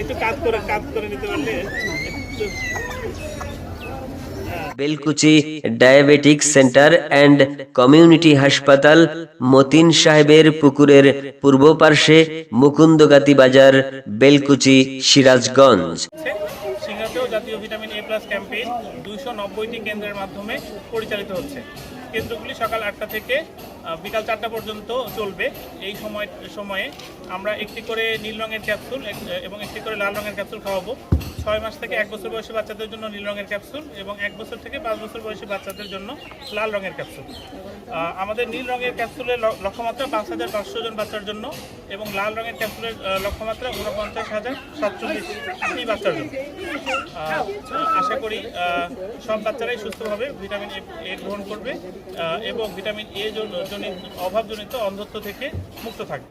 একটু কাজ করে কাজ করে নিতে পারলে Belkuchi diabetic center and community হাসপাতাল মতিন সাহেবের পুকুরের পূর্ব পার্শ্বে মুকুন্দগাতি বাজার, বেলকুচি, সিরাজগঞ্জ। জাতীয় ভিটামিন এ প্লাস ক্যাম্পেইন দুইশো নব্বইটি কেন্দ্রের মাধ্যমে পরিচালিত হচ্ছে। কেন্দ্রগুলি সকাল আটটা থেকে বিকাল চারটা পর্যন্ত চলবে। এই সময় সময়ে আমরা একটি করে নীল রঙের ক্যাপসুল এবং একটি করে লাল রঙের ক্যাপসুল খাওয়াবো। ছয় মাস থেকে এক বছর বয়সী বাচ্চাদের জন্য নীল রঙের ক্যাপসুল এবং এক বছর থেকে পাঁচ বছর বয়সী বাচ্চাদের জন্য লাল রঙের ক্যাপসুল। আমাদের নীল রঙের ক্যাপসুলের লক্ষ্যমাত্রা পাঁচ হাজার পাঁচশো জন বাচ্চার জন্য এবং লাল রঙের ক্যাপসুলের লক্ষ্যমাত্রা ঊনপঞ্চাশ হাজার সাতচল্লিশটি বাচ্চার জন্য। আশা করি সব বাচ্চারাই সুস্থভাবে ভিটামিন এ এ গ্রহণ করবে এবং ভিটামিন এ জনিত, অভাবজনিত অন্ধত্ব থেকে মুক্ত থাকবে।